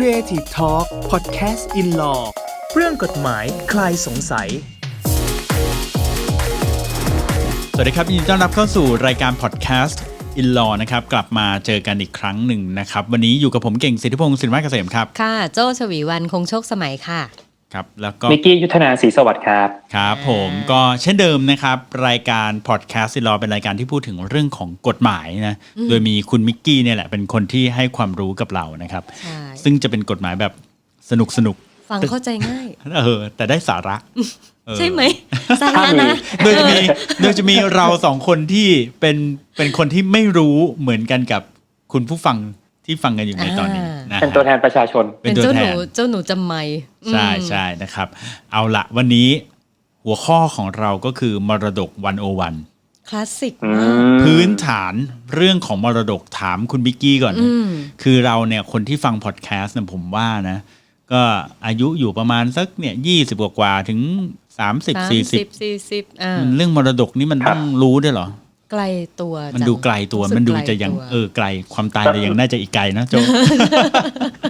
Creative Talk Podcast in Law เรื่องกฎหมายคลายสงสัย สวัสดีครับยินดีต้อนรับเข้าสู่รายการพอดแคสต์ In Law นะครับ กลับมาเจอกันอีกครั้งหนึ่งนะครับ วันนี้อยู่กับผมเก่งสิทธิพงศ์สินวัฒน์เกษมครับ ค่ะ โจ้ชวีวันคงโชคสมัยค่ะ ครับแล้วก็นิกกี้ยุทธนาศรีสวัสดิ์ครับครับผมก็เช่นเดิมนะครับ รายการพอดแคสต์ In Law เป็นรายการที่พูดถึงเรื่องของกฎหมายนะโดยมีคุณมิกกี้เนี่ยแหละเป็นคนที่ให้ความรู้กับเรานะครับใช่ซึ่งจะเป็นกฎหมายแบบสนุกสนุกฟังเข้าใจง่ายๆเออแต่ได้สาระเออใช่ไหมสาระนะโดยจะมีโดยจะมีเราสองคนที่เป็นเป็นคนที่ไม่รู้เหมือนกันกับคุณผู้ฟัง ที่ฟังกันอยู่ในตอนนี้อ่านนะฮะเป็นตัวแทนประชาชน เป็เป็นนตัวเจ้าแทหนูนเจ้าหนูจำไม่ใช่อืมใช่นะครับ เอาละวันนี้หัวข้อของเราก็คือมรดกวันโอวันคลาสสิกอืมากมพื้นฐานเรื่องของมรดกถามคุณบิกกี้ก่อนอืมคือเราเนี่ยคนที่ฟังพอดแคสต์เนี่ยผมว่านะ ก็อายุอยู่ประมาณสักเนี่ยยี่สิบกว่าๆถึงสามสิบสามสี่สิสิบบสี่สิบอ่าเรื่องมรดกนี่มันครับต้องรู้ด้วยเหรอ ไกลตัวมันจังดูไกลตัวรู้สึกมันดูไกลจะยังตัวเออไกลความตายแต่ยังน่าจะอีกไกลนะโจ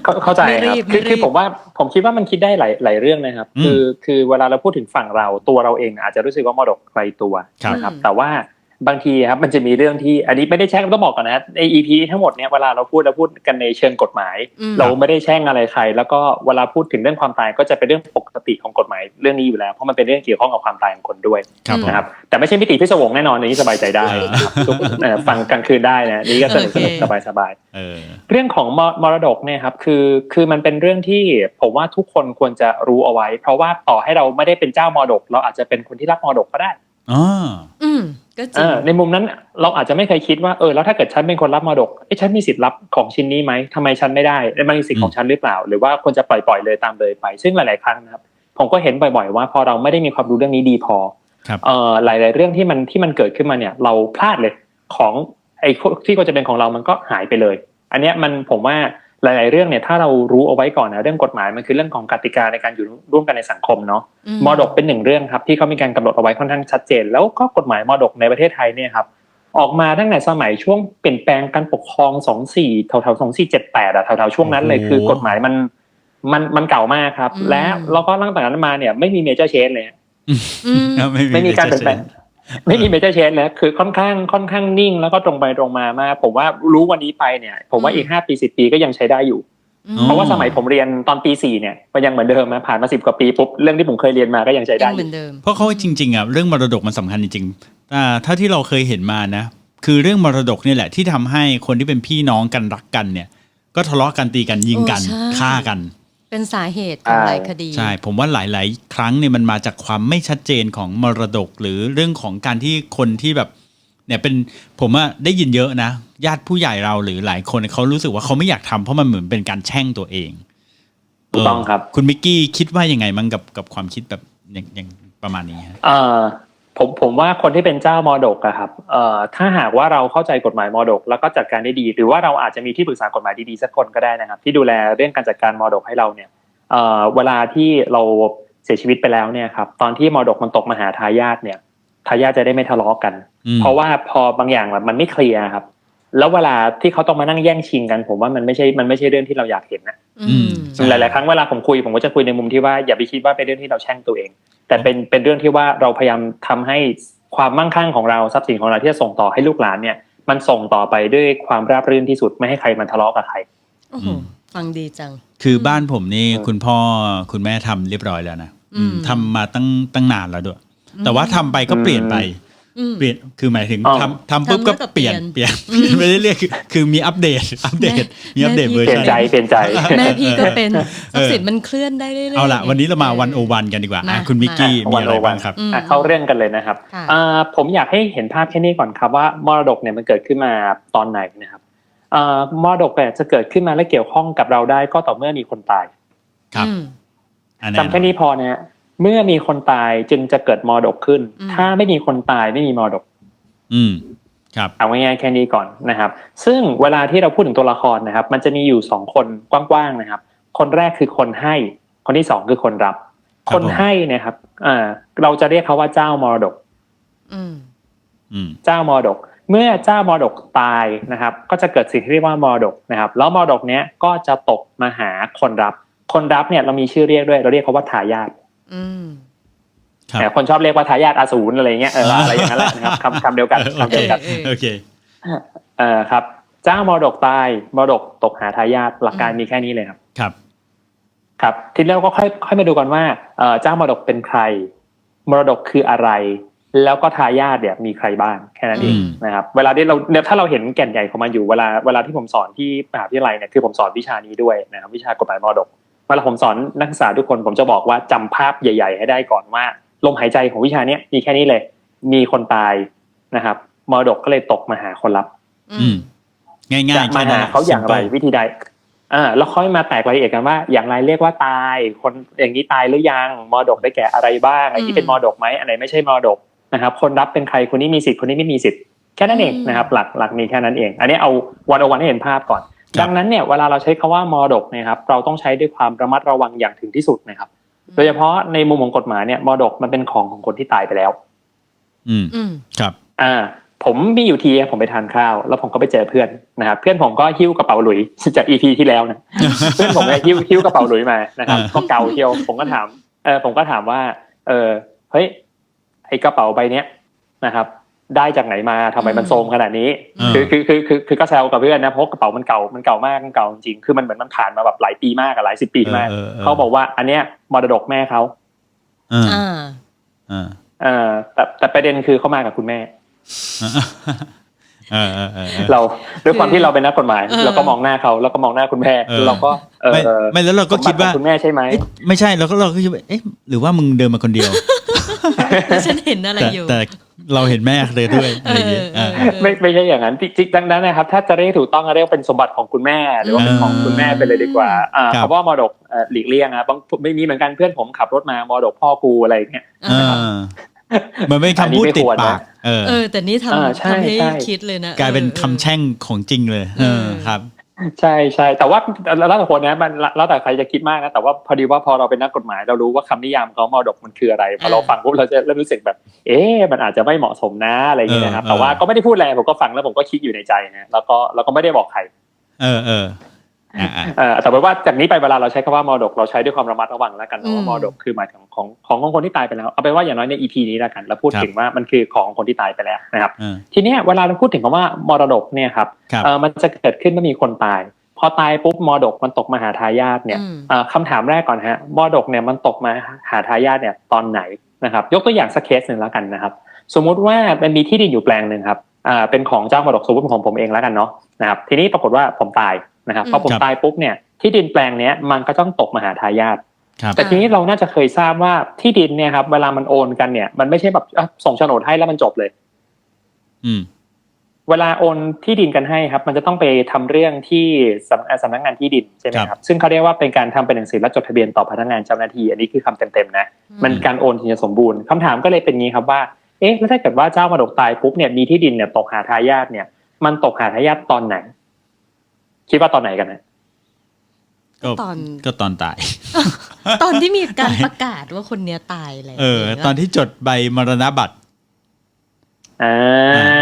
เข้าเข้าใจไม่ครีรับบคือไม่รีบคือผมว่าผมคิดว่ามันคิดได้หลายหลายเรื่องนะครับอืมคือคือเวลาเราพูดถึงฝั่งเราตัวเราเองอาจจะรู้สึกว่ามรดกไกลตัวครับนะครับแต่ว่า บางทีครับมันจะมีเรื่องที่อันนี้ไม่ได้แช่งต้องบอกก่อนนะใน EP ทั้งหมดเนี่ยเวลาเราพูดเราพูดกันในเชิงกฎหมายอืมเราไม่ได้แช่งอะไรใคร แล้วก็เวลาพูดถึงเรื่องความตายก็จะเป็นเรื่องปกติของกฎหมายเรื่องนี้อยู่แล้วเพราะมันเป็นเรื่องเกี่ยวข้องกับความตายของคนด้วยครับผมนะครับแต่ไม่ใช่มิติพิศวงแน่นอนอันนี้สบายใจได้เออนะครับทุกเอ่อฟังกลางคืนได้นะนี่ก็สนุกสนุกโอเคสบายสบายเออเรื่องของมมรดกเนี่ยครับคือคือมันเป็นเรื่องที่ผมว่าทุกคนควรจะรู้เอาไว้ เพราะว่าต่อให้เราไม่ได้เป็นเจ้ามรดก เราอาจจะเป็นคนที่รับมรดกก็ได้อ๋ออืม ก็จเอริงอในมุมนั้นเราอาจจะไม่เคยคิดว่าเออแล้วถ้าเกิดฉันเป็นคนรับมรดกเอ้ฉันมีสิทธิ์รับของชิ้นนี้ไหมทำไมฉันไม่ได้มันมีสิทธิ์ของฉันหรือเปล่า หรือว่าควรจะปล่อยปล่อยๆเลยตามเลยไป ซึ่งหลาย ๆ ครั้งนะครับผมก็เห็นบ่อยๆว่า พอเราไม่ได้มีความรู้เรื่องนี้ดีพอครับเอ่อหลาย ๆ เรื่องที่มันที่มันเกิดขึ้นมาเนี่ย เราพลาดเลยของไอ้ที่ควรจะเป็นของเรามันก็หายไปเลย อันเนี้ยมันผมว่า หลาย ๆ เรื่องเนี่ยถ้าเรารู้เอาไว้ก่อนนะเรื่องกฎหมายมันคือเรื่องของกติกาในการอยู่ร่วมกันในสังคมเนาะอืมรดกเป็นหนึ่งเรื่องครับที่เขามีการกำหนดเอาไว้ค่อนข้างชัดเจน แล้วก็กฎหมายมรดกในประเทศไทยเนี่ยครับออกมาตั้งแต่สมัยช่วงเปลี่ยนแปลงการปกครองสองสี่แถวๆสองสี่เจ็ดแปดอะแถวๆช่วงนั้นเลยโอ้โหคือกฎหมายมันมันมันเก่ามากครับอืมและแล้วก็ตั้งแต่นั้นมาเนี่ยไม่มีเมเจอร์เชนเลยอืมไม่มีการเปลี่ยนแปลง ไม่มีเมเจอร์เชนเลยคือค่อนข้างค่อนข้างนิ่งแล้วก็ตรงไปตรงมามากผมว่ารู้วันนี้ไปเนี่ย ผมว่าอีกห้าปีสิบปีก็ยังใช้ได้อยู่อืมเพราะว่าสมัยผมเรียนตอนปีสี่เนี่ยมันยังเหมือนเดิมนะผ่านมาสิบกว่าปีปุ๊บเรื่องที่ผมเคยเรียนมาก็ยังใช้ยัได้งอเหมืยู่อนเดิมเพราะเขาจริงๆอะเรื่องมรดกมันสำคัญจริงๆอ่าถ้าที่เราเคยเห็นมานะ คือเรื่องมรดกเนี่ยแหละที่ทำให้คนที่เป็นพี่น้องกันรักกันเนี่ย ก็ทะเลาะกันตีกันยิงกันโอ้ใช่ฆ่ากัน เป็นสาเหตุของหลายคดี ใช่ ผมว่าหลาย ๆ ครั้งเนี่ยมันมาจากความไม่ชัดเจนของมรดก หรือเรื่องของการที่คนที่แบบ เนี่ยเป็นผมว่าได้ยินเยอะนะ ญาติผู้ใหญ่เราหรือหลายคนเขารู้สึกว่าเขาไม่อยากทำเพราะมันเหมือนเป็นการแช่งตัวเองถูกต้องครับเคุณมิกกี้คิดว่ายังไงมั้งกับกับความคิดแบบอย่างอย่างประมาณนี้ฮะเอ่อ ผมผมว่าคนที่เป็นเจ้ามรดกอะครับเอ่อถ้าหากว่าเราเข้าใจกฎหมายมรดก แล้วก็จัดการได้ดี หรือว่าเราอาจจะมีที่ปรึกษากฎหมายดีๆสักคนก็ได้นะครับ ที่ดูแลเรื่องการจัดการมรดกให้เราเนี่ยเอ่อเวลาที่เราเสียชีวิตไปแล้วเนี่ยครับตอนที่มรดกมันตกมาหาทายาทเนี่ยทายาทจะได้ไม่ทะเลาะกันอืมเพราะว่าพอบางอย่างแบบมันไม่เคลียร์ครับ แล้วเวลาที่เขาต้องมานั่งแย่งชิงกัน ผมว่ามันไม่ใช่มันไม่ใช่เรื่องที่เราอยากเห็นนะอืมใช่หลาย ๆ ครั้งเวลาผมคุยผมก็จะคุยในมุมที่ว่าอย่าไปคิดว่าเป็นเรื่องที่เราแช่งตัวเอง แต่เป็นเป็นเรื่องที่ว่าเราพยายามทำให้ความมั่งคั่งของเราทรัพย์สินของเราที่จะส่งต่อให้ลูกหลานเนี่ย มันส่งต่อไปด้วยความราบรื่นที่สุดไม่ให้ใครมันทะเลาะกับใครโอ้โหฟังดีจัง คือบ้านผมนี่อืมคุณพ่อคุณแม่ทำเรียบร้อยแล้วนะอืมอืมทำมาตั้งตั้งนานแล้วด้วย แต่ว่าทำไปก็เปลี่ยนไปอืม เปลี่ยนคือหมายถึงอ๋อทำทำปุ๊บทำแล้ก็วก็เปลี่ยนเปลี่ยนเปลี่ยนเปลี่ยนไปเรื่อยๆคือคือมีอัปเดตอัปเดตมีอัปเดตแม่พี่เวอร์เปลี่ยชันนใจเปลี่ยนใจแม่พี่ก็เป็นทเอรัพอย์สินมันเคลื่อนได้เรื่อยๆเอาละวันนี้เรามาไงวันโอวันกันดีกว่าอะมาคุณมิกกี้มีวันอะไรโอวับ้านงครับอืมอะเข้าเรื่องกันเลยนะครับค่ะอ่าผมอยากให้เห็นภาพแค่นี้ก่อนครับว่ามรดกเนี่ยมันเกิดขึ้นมาตอนไหนนะครับอ่ามรดกเนี่ยจะเกิดขึ้นมาและเกี่ยวข้องกับเราได้ก็ต่อเมื่อมีคนตายครับอืมอันจำแค่นี้พอนะฮะ เมื่อมีคนตายจึงจะเกิดมรดกขึ้นอืมถ้าไม่มีคนตายไม่มีมรดก อืมครับเอาง่ายๆแค่นี้ก่อนนะครับ ซึ่งเวลาที่เราพูดถึงตัวละครนะครับ มันจะมีอยู่สองคนกว้างๆนะครับ คนแรกคือคนให้ คนที่สองคือคนรับครับคนให้เนะครับอ่าเราจะเรียกเขาว่าเจ้ามรดกอืมอืมเจ้ามรดก เมื่อเจ้ามรดกตายนะครับ ก็จะเกิดสิ่งที่เรียกว่ามรดกนะครับ แล้วมรดกเนี้ยก็จะตกมาหาคนรับ คนรับเนี่ยเรามีชื่อเรียกด้วย เราเรียกเขาว่าทายาท อืมครับแต่คนชอบเรียกว่าทายาทอาสูรอะไรเงี้ยเอออะไรอย่างนั้นแหละนะครับคำคำเดียวกันโอคำเคเดียวกันโอเคเออครับ เจ้ามรดกตายมรดกตกหาทายาทหลักการมีแค่นี้เลยครับ ครับ ครับทีนี้เราก็ค่อยค่อยมาดูกันว่าเอ่อเจ้ามรดกเป็นใคร มรดกคืออะไร แล้วก็ทายาทเนี่ยมีใครบ้างแค่นั้นเองอืมนะครับ เวลาที่เราเนี่ยถ้าเราเห็นแก่นใหญ่ของมันอยู่เวลาเวลาที่ผมสอนที่มหาวิทยาลัยเนี่ยคือผมสอนวิชานี้ด้วยนะครับวิชากฎหมายมรดก เวลาผมสอนนักศึกษาทุกคนผมจะบอกว่าจำภาพใหญ่ ๆ ให้ได้ก่อนว่าลมหายใจของวิชาเนี้ยมีแค่นี้เลย มีคนตายนะครับมรดกก็เลยตกมาหาคนรับ อืมง่ายๆจะแค่มานั้หานเขาอย่างไร simple วิธีใดอ่าแล้วค่อยมาแตกรายละเอียดกันว่า อย่างไรเรียกว่าตาย คนอย่างนี้ตายหรือยังมรดกได้แก่อะไรบ้างอันนี้เป็นมรดกไหมอันไหนไม่ใช่มรดกนะครับ คนรับเป็นใครคนนี้มีสิทธิ์คนนี้ไม่มีสิทธิ์แค่นั้นเองอืมนะครับ หลักหลักมีแค่นั้นเอง อันนี้เอาวันเอาวันให้เห็นภาพก่อนครับ ดังนั้นเนี่ยเวลาเราใช้คำว่ามรดกเนะครับ เราต้องใช้ด้วยความระมัดระวังอย่างถึงที่สุดนะครับ โดยเฉพาะในมุมของกฎหมายเนี่ยมรดกมันเป็นของของคนที่ตายไปแล้วอืมอืมครับ อ่า ผมมีอยู่ทีผมไปทานข้าว แล้วผมก็ไปเจอเพื่อนนะครับเพื่อนผมก็หิ้วกระเป๋าหลุยจากอีพีที่แล้วนะเพื่อนผมเนี่ยหิ้วหิ้วกระเป๋าหลุยมานะครับอ่าก็เกาเที่ยวผมก็ถามเออผมก็ถามว่า เออเฮ้ยไอกระเป๋าใบเนี้ยนะครับ ได้จากไหนมาทำไมมันโทรมขนาดนี้อ่าคือคือคือคือคือก็แซวกับเพื่อนนะเพราะกระเป๋ามันเก่ามันเก่ามากมันเก่าจริงๆคือมันเหมือนมันผ่านมาแบบหลายปีมากอะหลายสิบปีมากออออเขาบอกว่า อันเนี้ยมรดกแม่เขาอ่าอ่าอ่าเออแต่แต่ประเด็นคือเขามากับคุณแม่เออเออเออเออเราด้วยความที่เราเป็นนักกฎหมายเออเราก็มองหน้าเขาแล้วก็มองหน้าคุณแม่เออเราก็เออไม่ไม่แล้วเราก็คิดว่าสมบัติของคุณแม่ใช่ไหมเอ๊ะไม่ใช่เราก็เราก็คิดว่าเอ๊ะหรือว่ามึงเดินมาคนเดียวแล้วฉันเห็นอะไรแต่อยู่แต่ เราเห็นแม่เลยด้วยอะไรอย่างเงี้ยเอออ่าเออไม่ไม่ใช่อย่างนั้นจริงๆดังนั้นนะครับ ถ้าจะเรียกถูกต้องก็เรียกเป็นสมบัติของคุณแม่ หรือว่าเป็นของคุณแม่ไปเลยดีกว่าอ่าครับคำว่ามรดกเอ่อหลีกเลี่ยงนะบางไม่มีเหมือนกันเพื่อนผมขับรถมามรดกพ่อกูอะไรอย่างเงี้ยอ่ามันไม่คำพูดติดปากเออเออแต่นี่อ่าทำใช่ทำให้ใช่คิดเลยนะ กลายเป็นออคำแช่งของจริงเลย เออครับ ใช่ใช่แต่ว่าแล้วแต่คนนะมันแล้วแต่ใครจะคิดมากนะแต่ว่าพอดีว่าพอเราเป็นนักกฎหมายเรารู้ว่าคำนิยามของมรดกมันคืออะไรพอเราฟังปุ๊บเราจะเริ่มรู้สึกแบบ เอ๊ะมันอาจจะไม่เหมาะสมนะอะไรอย่างเงี้ยนะครับเออแต่ว่าก็ไม่ได้พูดอะไรผมก็ฟังแล้วผมก็คิดอยู่ในใจนะแล้วก็แล้วก็ไม่ได้บอกใคร เออเออ อ่าอ่าเอ่อแต่ว่าจากนี้ไปเวลาเราใช้คำว่ามรดกเราใช้ด้วยความระมัดระวังแล้วกันเนอะว่ามรดกคือหมายถึงของของของคนที่ตายไปแล้วเอาไปนว่าอย่างน้อยใน EP นี้แล้วกันเราพูดถึงว่ามันคือของคนที่ตายไปแล้วนะครับเออทีเนี้ยเวลาเราพูดถึงคำว่ามรดกเนี่ยครับครับเอ่อมันจะเกิดขึ้นเมื่อมีคนตาย พอตายปุ๊บมรดกมันตกมาหาทายาทเนี่ยอืมเอ่อคำถามแรกก่อนฮะมรดกเนี่ยมันตกมาหาทายาทเนี่ยตอนไหนนะครับ ยกตัวอย่างสักเคสหนึ่งแล้วกันนะครับ สมมุติว่ามันมีที่ดินอยู่แปลงหนึ่งครับอ่าเป็นของเจ้ามรดกสมมติเป็นของผมเองแล้วกันเนาะนะครับ ทีนี้ปรากฏว่าผมตาย นะครับพอผมครับตายปุ๊บเนี่ยที่ดินแปลงเนี้ยมันก็ต้องตกมาหาทายาทครับแต่ทีนี้เราน่าจะเคยทราบว่าที่ดินเนี่ยครับ เวลามันโอนกันเนี่ย มันไม่ใช่แบบอะส่งโฉนดให้แล้วมันจบเลย อืมเวลาโอนที่ดินกันให้ครับ มันจะต้องไปทำเรื่องที่สำเอ่อสำนักงานที่ดินใช่ไหมคครัรับบซึ่งเขาเรียกว่าเป็นการทำเป็นหนังสือและจดทะเบียนต่อพนักงานเจ้าหน้าที่อันนี้คือคำเต็มๆนะ มันการโอนถึงจะสมบูรณ์คำถามก็เลยเป็นงี้ครับว่า เอ๊ะแล้วถ้าเกิดว่าเจ้ามรดกตายปุ๊บเนี่ยมีที่ดินเนี่ยตกหาทายาทเนี่ย มันตกหาทายาทตอนไหน คิดว่าตอนไหนกันนะก็ตอนก็ตอนตาย ตอนที่มีการประกาศว่าคนเนี้ยตายแล้วเออ ตอนที่จดใบมรณบัตรอ่า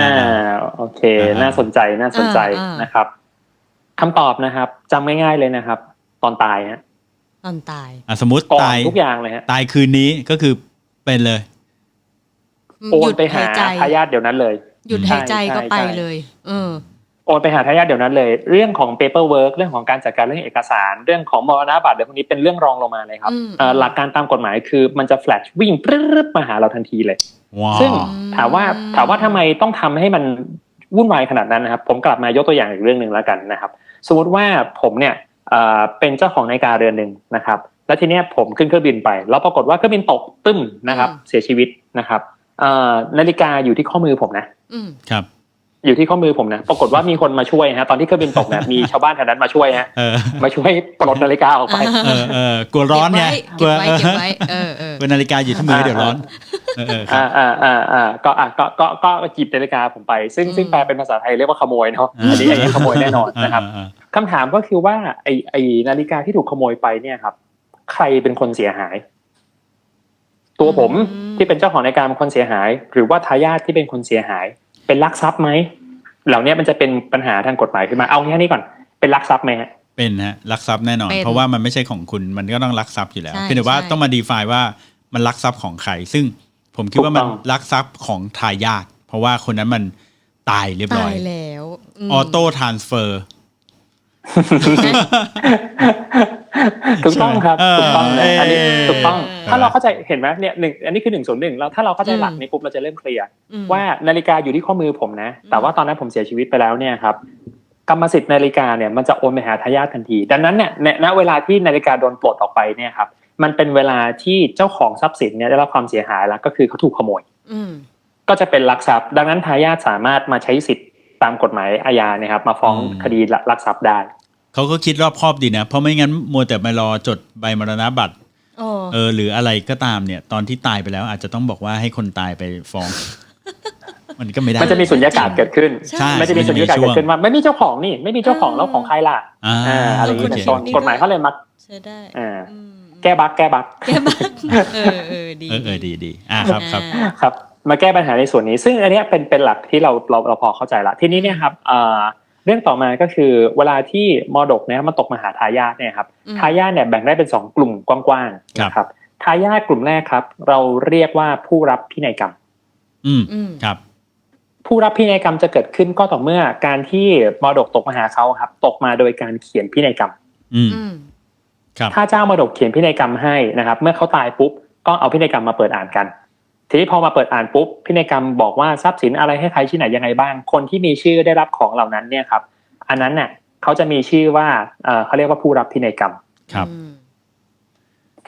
อ่าโอเคอ่าน่าสนใจน่าสนใจอ่าอ่านนะครับคำตอบนะครับจำง่ายๆเลยนะครับ ตอนตายฮะตอนตายอะสมมติก่อนตายทุกอย่างเลยฮะตายคืนนี้ก็คือเป็นเลยโอนไปหายุดยใจทายาทเดี๋ยวนั้นเลย หยุดหายใจก็ไปใช่ใช่เลย เออ โอนไปหาทายาทเดี๋ยวนั้นเลย เรื่องของ paperwork เรื่องของการจัดการเรื่องเอกสาร เรื่องของมรณบัตรเรื่องพวกนี้เป็นเรื่องรองลงมาเลยครับอืมเอ่อหลักการตามกฎหมายคือมันจะแฟลชวิ่งปรึ๊บมาหาเราทันทีเลยว้าวซึ่งถามว่าถามว่าทำไมต้องทำให้มันวุ่นวายขนาดนั้นนะครับ ผมกลับมายกตัวอย่างอีกเรื่องหนึ่งแล้วกันนะครับ สมมติว่าผมเนี่ยเอ่อเป็นเจ้าของนาฬิกาเรือนหนึ่งนะครับ แล้วทีเนี้ยผมขึ้นเครื่องบินไป แล้วปรากฏว่าเครื่องบินตกตึ้มนะครับอืมเสียชีวิตนะครับเอ่อนาฬิกาอยู่ที่ข้อมือผมนะอืมครับ อยู่ที่ข้อมือผมนะ ปรากฏว่ามีคนมาช่วยฮะ ตอนที่เครื่องบินตกเนี่ยมีชาวบ้านแถวนั้นมาช่วยฮะเออมาช่วยปลดนาฬิกาออกไปเออเออกลัวร้อนไงกเก็ลับวไว้เออเก็บไว้เก็บไว้เออเออเป็นนาฬิกาอยู่ที่มือเดี๋ยวร้อนเออเออครัอ่าบอ่าอ่าอ่าก็อะก็ก็ก็ก็จีบนาฬิกาผมไป ซึ่งอืมซึ่งแปลเป็นภาษาไทยเรียกว่าขโมยเนาะอ่าอันนี้อันนี้ขโมยแน่นอนนะครับอ่าอ่าคำถามก็คือว่าไอไอนาฬิกาที่ถูกขโมยไปเนี่ยครับ ใครเป็นคนเสียหาย ตัวผมอืมที่เป็นเจ้าของนาฬิกาเป็นคนเสียหาย หรือว่าทายาทที่เป็นคนเสียหาย เป็นลักทรัพย์ไหมเหล่านี้มันจะเป็นปัญหาทางกฎหมายขึ้นมาเอาแค่นี้ก่อนเป็นลักทรัพย์ไหมฮะเป็นฮะลักทรัพย์แน่นอน เป็นเพราะว่ามันไม่ใช่ของคุณมันก็ต้องลักทรัพย์อยู่แล้วใช่เพียงแต่ว่าใช่ ต้องมาดีฟายว่ามันลักทรัพย์ของใคร ซึ่งผมคิดว่ามันถูกต้อง ลักทรัพย์ของทายาทเพราะว่าคนนั้นมันตายเรียบร้ตาอยยแล้วม ออโต้ทรานสเฟอร์ ถูกต้องครับเออถูกต้องเลยอันนี้เออถูกต้องเออถ้าเราเข้าใจเห็นไหมเนี่ยหนึ่งอันนี้คือหนึ่งศูนย์หนึ่งแล้วถ้าเราเข้าใจอืมหลักนี้ปุ๊บเราจะเริ่มเคลียร์อืมว่านาฬิกาอยู่ที่ข้อมือผมนะ แต่ว่าตอนนั้นผมเสียชีวิตไปแล้วเนี่ยครับกรรมสิทธิ์นาฬิกาเนี่ยมันจะโอนไปหาทายาททันที ดังนั้นเนี่ยณณเวลาที่นาฬิกาโดนปลดออกไปเนี่ยครับมันเป็นเวลาที่เจ้าของทรัพย์สินเนี่ยได้รับความเสียหายแล้วก็คือเขาถูกขโมยอืมก็จะเป็นลักทรัพย์ ดังนั้นทายาทสามารถมาใช้สิทธิ์ตามกฎหมายอาญาเนี่ยครับมาฟ้องอืมคดีลักทรัพย์ได้ เขาก็คิดรอบคอบดีนะ เพราะไม่งั้นมัวแต่มารอจดใบมรณบัตรโอ้เออหรืออะไรก็ตามเนี่ย ตอนที่ตายไปแล้วอาจจะต้องบอกว่าให้คนตายไปฟ้อง มันก็ไม่ได้ มันจะมีสุญญากาศเกิดขึ้น ใช่มันจะมีสุญญากาศเกิดขึ้นว่าไม่มีเจ้าของนี่ ไม่มีเจ้าของแล้วของใครล่ะอ่าอ่าอะไรอย่างนี้โอเป็เคนต้นกฎหมายเขาเลยมักใช้ได้อ่าอืมแก้บั๊กแก้บั๊กแก้บ้างเออเออดีเออเออดีดีอ่าครับครับอ่าครับ มาแก้ปัญหาในส่วนนี้ ซึ่งอันเนี้ยเป็นเป็นหลักที่เราเราเราพอเข้าใจละทีนี้เนี่ยครับเอ่อ เรื่องต่อมาก็คือเวลาที่มรดกเนี่ยมันตกมาหาทายาทเนี่ยครับอืมทายาทเนี่ยแบ่งได้เป็นสองกลุ่มกว้างๆนะครับทายาทกลุ่มแรกครับ เราเรียกว่าผู้รับพินัยกรรมอืมอืมครับ ผู้รับพินัยกรรมจะเกิดขึ้นก็ต่อเมื่อการที่มรดกตกมาหาเขาครับ ตกมาโดยการเขียนพินัยกรรม อืมอืมครับถ้าเจ้ามรดกเขียนพินัยกรรมให้นะครับ เมื่อเขาตายปุ๊บก็เอาพินัยกรรมมาเปิดอ่านกัน ทีนี้พอมาเปิดอ่านปุ๊บพินัยกรรมบอกว่าทรัพย์สินอะไรให้ใครที่ไหนยังไงบ้าง คนที่มีชื่อได้รับของเหล่านั้นเนี่ยครับ อันนั้นเนี่ยเขาจะมีชื่อว่าเอ่อเขาเรียกว่าผู้รับพินัยกรรมครับอืม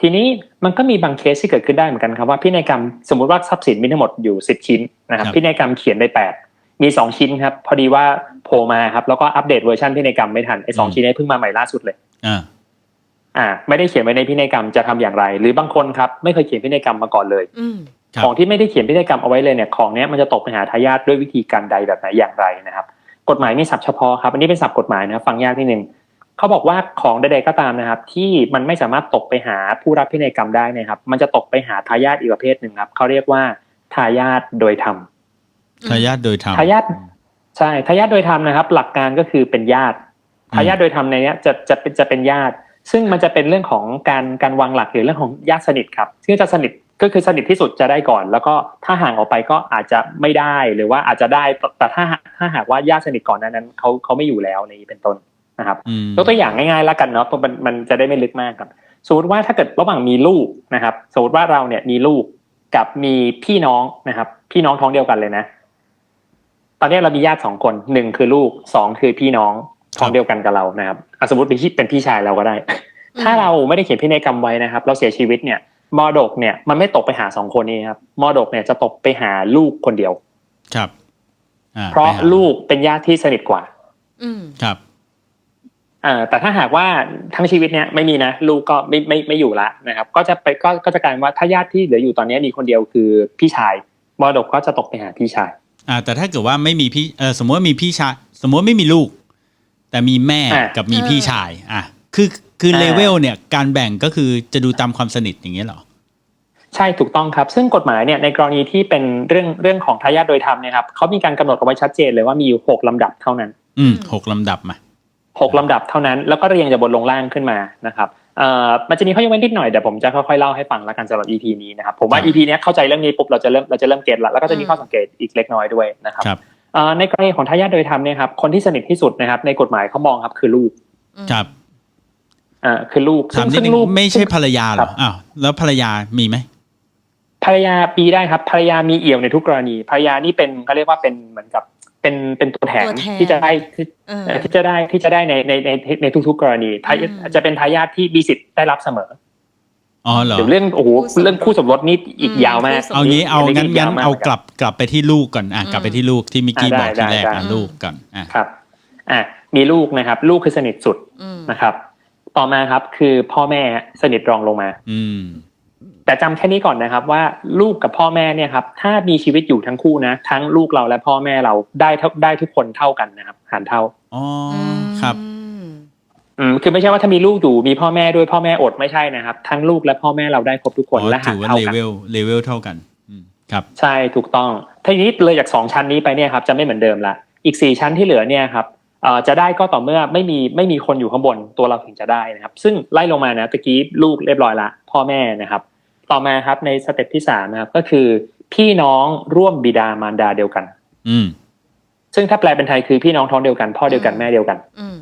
ทีนี้มันก็มีบางเคสที่เกิดขึ้นได้เหมือนกันครับว่าพินัยกรรมสมมติว่าทรัพย์สินมีทั้งหมดอยู่สิบชิ้นนะครับครับพินัยกรรมเขียนได้แปดมีสองชิ้นครับ พอดีว่าโผล่มาครับ แล้วก็อัปเดตเวอร์ชันพินัยกรรมไม่ทันไอ้สองชิ้นนี้เพิ่งมาใหม่ล่าสุดเลยอ่าอ่า ไม่ได้เขียนไว้ในพินัยกรรมจะทำอย่างไร หรือบางคนครับ ไม่เคยเขียนพินัยกรรมมาก่อนเลยอืมครับ ของที่ไม่ได้เขียนพินัยกรรมเอาไว้เลยเนี่ยของเนี้ยมันจะตกไปหาทายาทด้วยวิธีการใดแบบไหนอย่างไรนะครับ กฎหมายมีศัพท์เฉพาะครับอันนี้เป็นศัพท์กฎหมายนะครับฟังยากนิดนึงเขาบอกว่าของใดๆก็ตามนะครับ ที่มันไม่สามารถตกไปหาผู้รับพินัยกรรมได้นะครับ มันจะตกไปหาทายาทอีกประเภทหนึ่งครับเขาเรียกว่าทายาทโดยธรรมทายาทโดยธรรมทายาทใช่ทายาทโดยธรรมนะครับ หลักการก็คือเป็นญาติทายาทโดยธรรมในเนี้ยจะจะเป็นจะเป็นญาติ ซึ่งมันจะเป็นเรื่องของการการวางหลักหรือเรื่องของญาติสนิทครับซึ่งจะสนิท ก็คือสนิทที่สุดจะได้ก่อน แล้วก็ถ้าห่างออกไปก็อาจจะไม่ได้หรือว่าอาจจะได้แต่ถ้าถ้าหากว่าญาติสนิทก่อนหนั้นนั้นเขาเขาไม่อยู่แล้วในนี้เป็นต้นนะครับอืมยกตัวอย่างง่ายๆแล้วกันเนาะเพราะมันมันจะได้ไม่ลึกมากครับสมมติว่าถ้าเกิดระหว่างมีลูกนะครับสมมติว่าเราเนี่ยมีลูกกับมีพี่น้องนะครับ พี่น้องท้องเดียวกันเลยนะ ตอนนี้เรามีญาติสองคนหนึ่งคือลูกสองคือพี่น้องท้องเดียวกันกับเรานะครับอะสมมติเป็นพี่เป็นพี่ชายเราก็ได้ ถ้าเราไม่ได้เขียนพินัยกรรมไว้นะครับ เราเสียชีวิตเนี่ย มรดกเนี่ย มันไม่ตกไปหาสองคนนี้ครับมรดกเนี่ยจะตกไปหาลูกคนเดียว ครับอ่าเพราะไปหลูกเป็นญาติที่สนิทกว่า อืมครับอ่าแต่ถ้าหากว่าทั้งชีวิตเนี่ยไม่มีนะลูกก็ไม่ไม่ไม่อยู่ละนะครับ ก็จะไปก็ก็จะกลายเป็นว่าถ้าญาติที่เหลืออยู่ตอนนี้มีคนเดียวคือพี่ชายมรดกก็จะตกไปหาพี่ชายอ่าแต่ถ้าเกิดว่าไม่มีพี่เออสมมติว่ามีพี่ชาย สมมติว่าไม่มีลูก แต่มีแม่อ่ากับมีเออพี่ชาย อะคือ คืออ่าเลเวลเนี่ยการแบ่งก็คือจะดูตามความสนิทอย่างเงี้ยเหรอใช่ถูกต้องครับซึ่งกฎหมายเนี่ยในกรณีที่เป็นเรื่องเรื่องของทายาทโดยธรรมเนี่ยครับเขามีการกำหนดเอาไว้ชัดเจนเลยว่ามีอยู่หกลำดับเท่านั้น อืมหกลำดับมาหกลำดับเท่านั้น แล้วก็เรียงจากบนลงล่างขึ้นมานะครับเอ่อมันจะมีข้อยกเว้นนิดหน่อยเดี๋ยวผมจะค่อยๆเล่าให้ฟังแล้วกันสำหรับ EP นี้นะครับผมว่าครับ EP เนี้ยเข้าใจเรื่องนี้ปุ๊บเราจะเริ่มเราจะเริ่มเก็ตละแล้วก็จะมีข้อสังเกตอีกเล็กน้อยด้วยนะครับครับเอ่อในกรณีของทายาทโดยธรรมเนี่ยครับคนที่สนิทที่สุดนะครับในกฎหมายเขามองครับคือลูกครับ อ่าคือลูกถามนิดซึ่งนึงลูกไม่ใช่ภรรยาเหรครัอบอ้าวแล้วภรรยามีไหมภรรยาปีได้ครับภรรยามีเอี่ยวในทุกกรณีภรรยานี่เป็นเขาเรียกว่าเป็นเหมือนกับเป็นเป็นตัวแทนตัวแทนที่จะได้ที่เออเอ่อที่จะได้ที่จะได้ในในในในทุก ๆ กรณีทายอืมจะเป็นทายาทที่มีสิทธิ์ได้รับเสมออ๋อเหรอเดี๋ยวเรื่องโอ้โหคู่สมรสเรื่องคู่สมรสนี่อีกอืมยาวมากคู่สมรสเอางี้เอางั้นกงั้ยวนมเอากลับกลับไปที่ลูกก่อนอะอืมกลับไปที่ลูกที่มิกกี้อะบอกทีได้แรกได้อะได้ลูกก่อนอะครับอะมีลูกนะครับ ลูกคือสนิทสุดอืมนะครับ ต่อมาครับ คือพ่อแม่สนิทรองลงมา อืม แต่จำแค่นี้ก่อนนะครับ ว่าลูกกับพ่อแม่เนี่ยครับ ถ้ามีชีวิตอยู่ทั้งคู่นะทั้งลูกเราและพ่อแม่เราได้เท่าได้ทุกคนเท่ากันนะครับหารเท่าอ๋อครับอืมอืมคือไม่ใช่ว่าถ้ามีลูกอยู่มีพ่อแม่ด้วยพ่อแม่อดไม่ใช่นะครับ ทั้งลูกและพ่อแม่เราได้ครบทุกคนอ๋อและหาถืรอว่าเท่าเลกันเวลเลเวลเท่ากันอืมครับใช่ถูกต้อง ทีนี้เลยจากสองชั้นนี้ไปเนี่ยครับ จะไม่เหมือนเดิมละอีกสี่ชั้นที่เหลือเนี่ยครับเอ่อ จะได้ก็ต่อเมื่อไม่มีไม่มีคนอยู่ข้างบนตัวเราถึงจะได้นะครับ ซึ่งไล่ลงมานะตะกี้ลูกเรียบร้อยละ พ่อแม่นะครับ ต่อมาครับในสเต็ปที่สามนะครับก็คือ พี่น้องร่วมบิดามารดาเดียวกัน อืมซึ่งถ้าแปลเป็นไทยคือพี่น้องท้องเดียวกัน พ่อเดียวกันแม่เดียวกัน อืม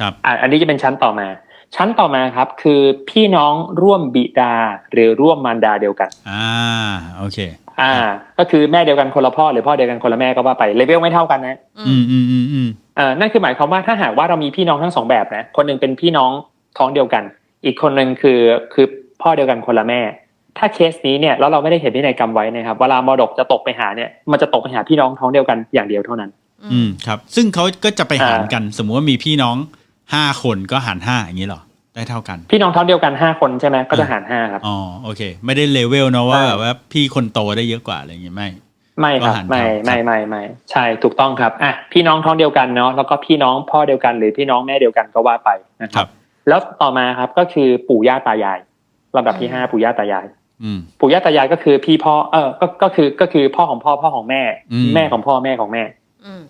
ครับอะอันนี้จะเป็นชั้นต่อมา ชั้นต่อมาครับ คือพี่น้องร่วมบิดาหรือร่วมมารดาเดียวกัน อ่าโอเค อ่า ก็คือแม่เดียวกันคนละพ่อหรือพ่อเดียวกันคนละแม่ก็ว่าไปเลเวลไม่เท่ากันนะ อืมอืมอืมอืมเอ่อนั่นคือหมายความว่าถ้าหากว่าเรามีพี่น้องทั้งสองแบบนะ คนหนึ่งเป็นพี่น้องท้องเดียวกัน อีกคนหนึ่งคือคือพ่อเดียวกันคนละแม่ ถ้าเคสนี้เนี่ยแล้วเราไม่ได้เห็นพินัยกรรมไว้นะครับเวลามรดกจะตกไปหาเนี่ยมันจะตกไปหาพี่น้องท้องเดียวกันอย่างเดียวเท่านั้น อืมครับ ซึ่งเขาก็จะไปหารอ่ากัน สมมุติว่ามีพี่น้องห้าคนก็หารห้าอย่างนี้เหรอ ได้เท่ากัน พี่น้องท้องเดียวกันห้าคนใช่ไหมก็จะหารห้าครับอ๋อโอเค ไม่ได้เลเวลเนอะว่าใช่แบบว่าพี่คนโตได้เยอะกว่าอะไรอย่างงี้ไม่ไม่ครับก็หารไม่เท่าไม่ไม่ไม่ใช่ถูกต้องครับอะพี่น้องท้องเดียวกันเนาะแล้วก็พี่น้องพ่อเดียวกันหรือพี่น้องแม่เดียวกันก็ว่าไปนะคครัรับบแล้วต่อมาครับก็คือปู่ย่าตายายลำดับที่อืมห้าปู่ย่าตายายอืมปู่ย่าตายายก็คือพี่พ่อเออก็ก็คือก็คือพ่อของพ่อพ่อของแม่อืมแม่ของพ่อแม่ของแม่อืม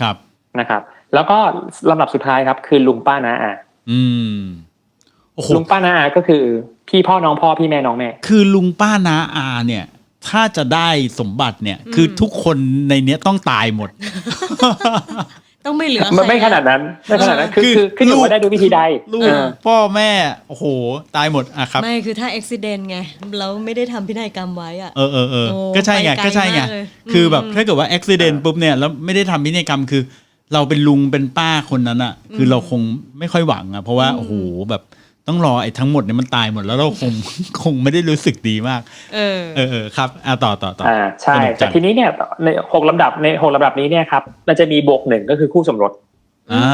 ครับนะครับ แล้วก็ลำดับสุดท้ายครับ คือลุงป้าน้าอาอืมโอ้โห ลุงป้าน้าอาก็คือ พี่พ่อน้องพ่อพี่แม่น้องแม่ คือลุงป้านาอาเนี่ย ถ้าจะได้สมบัติเนี่ย คือทุกคนในเนี้ยต้องตายหมด ต้องไม่เหลือมันไม่ใครขนาดนั้นไม่ขนาดนั้นคือคือคือขึ้นอยู่ลูกว่าได้ด้วยวิธีใดลูกเออพ่อแม่โอ้โหตายหมดอะครับไม่คือถ้าอุบิเหตุไงแล้วไม่ได้ทำพินัยกรรมไว้อะเออเออเออโอ้ก็ใช่ไงไปไกลก็ใช่ไงมากเลยคือแบบอืมถ้าเกิดว่าอุบิเหตุปุ๊บเนี่ยแล้วไม่ได้ทำพินัยกรรมคือ เราเป็นลุงเป็นป้าคนนั้นอะ คือเราคงไม่ค่อยหวังอะเพราะว่าอืมโอ้โหแบบ ต้องรอไอ้ทั้งหมดเนี่ยมันตายหมดแล้วเราคงคงไม่ได้รู้สึกดีมาก เออ เออเออครับอะต่อต่อต่ออ่าใช่สนุกจัแต่งทีนี้เนี่ยในหกลำดับในหกลำดับนี้เนี่ยครับมันจะมีบวกหนึ่งก็คือคู่สมรสอ่า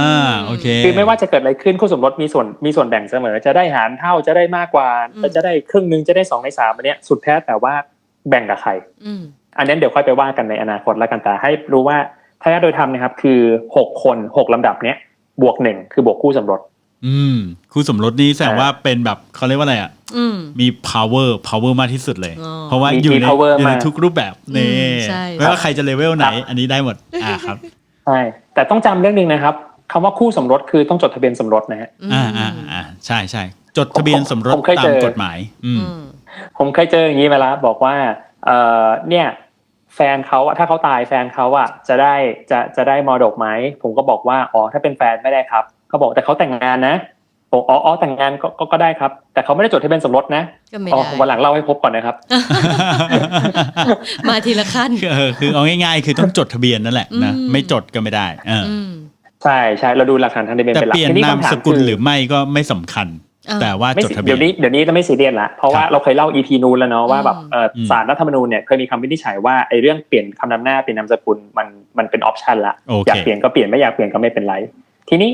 โอเคคือไม่ว่าจะเกิดอะไรขึ้นคู่สมรสมีส่วนมีส่วนแบ่งเสมอ จะได้หารเท่าจะได้มากกว่าอืมจะได้ครึ่งหนึ่งจะได้สองในสามอันเนี้ยสุดแท้แต่ว่าแบ่งกับใครอืมอันนั้นเดี๋ยวค่อยไปว่ากันในอนาคตแล้วกันแต่ให้รู้ว่าทายาทโดยธรรมนะครับคือหกคนหกลำดับเนี้ยบวกหนึ่งคือบวกคู่สมรส อืมคู่สมรสนี้แสดงอ่าว่าเป็นแบบเขาเรียกว่าอะไรอะอืม มี power power มากที่สุดเลย อ๋อเพราะว่ามีอยู่ในมี power อยู่ในมาก ทุกรูปแบบอืนี่มใช่ ไม่ว่าใครจะเลเวลไหน อันนี้ได้หมดอ่าครับ ใช่แต่ต้องจำเรื่องหนึ่งนะครับคำว่าคู่สมรสคือต้องจดทะเบียนสมรสนะฮะ อ่าอ่าอ่าใช่ใช่จดทะเบียนสมรสผมเคยตาเจมอ กฎหมาย อืม อืม ผมเคยเจออย่างนี้มาแล้วบอกว่าเออเนี่ย แฟนเขาอะถ้าเขาตายแฟนเขาอะจะได้จะจะได้มรดกไหมผมก็บอกว่าอ๋อถ้าเป็นแฟนไม่ได้ครับ เขาบอกแต่เขาแต่งงานนะผมอ๋ออ๋อแต่งงานก็ก็ก็ได้ครับ แต่เขาไม่ได้จดทะเบียนสมรสนะก็ไม่อ๋อได้วันหลังเล่าให้ครบก่อนนะครับ มาทีละขั้นคือเออคือเอาง่ายๆ คือต้องจดทะเบียนนั่นแหละนะอืมไม่จดก็ไม่ได้เออออืมใช่ใช่เราดูหลักฐานทางทะเบียนแต่เป็นหลักเปลี่ยนทีนามคำถสกุลคืหรือไม่ก็ไม่สำคัญอ่าแต่ว่าไม่จดสิทะเบีเดี๋ยยวนนี้เดี๋ยวนี้จะไม่ซีเรียสละเพราะว่าครับเราเคยเล่า EP นู้นแล้วเนาะว่าแบบเอ่ออมศาลรัฐธรรมนูญเนี่ยเคยมีคำวินิจฉัยว่าไอ้เรื่องเปลี่ยนคำนำหน้าเป็นนามสกุลมันมันเป็นออปชันละโอเคอยากเปลี่ยนก็เปลี่ยนไม่อยากเปลี่ยนก็ไม่เป็นไรทีนี้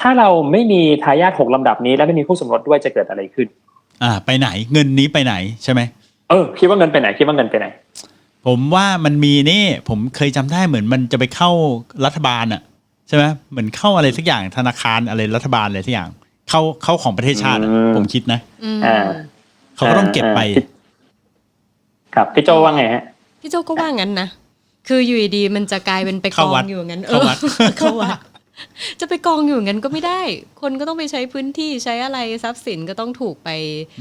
ถ้าเราไม่มีทายาทหกลำดับนี้ และไม่มีคู่สมรสด้วยจะเกิดอะไรขึ้น อ่า ไปไหนเงินนี้ไปไหนใช่ไหมเออคิดว่าเงินไปไหนคิดว่าเงินไปไหน ผมว่ามันมีนี่ ผมเคยจำได้เหมือนมันจะไปเข้ารัฐบาลอะใช่ไหมเหมือนเข้าอะไรสักอย่างธนาคารอะไรรัฐบาลอะไรสักอย่าง เข้าเข้าของประเทศชาติอะอืมผมคิดนะอืมอ่าเขาก็ต้องเก็บไปอ่าครับพี่โจว่าไงฮะพี่โจก็ว่างั้นนะคืออยู่ดีๆมันจะกลายเป็นไปกเข้าองวัดอยู่อย่างนั้นเข้าวัดออเข้าวัด จะไปกองอยู่อย่างนั้นก็ไม่ได้ คนก็ต้องไปใช้พื้นที่ใช้อะไรทรัพย์สินก็ต้องถูกไป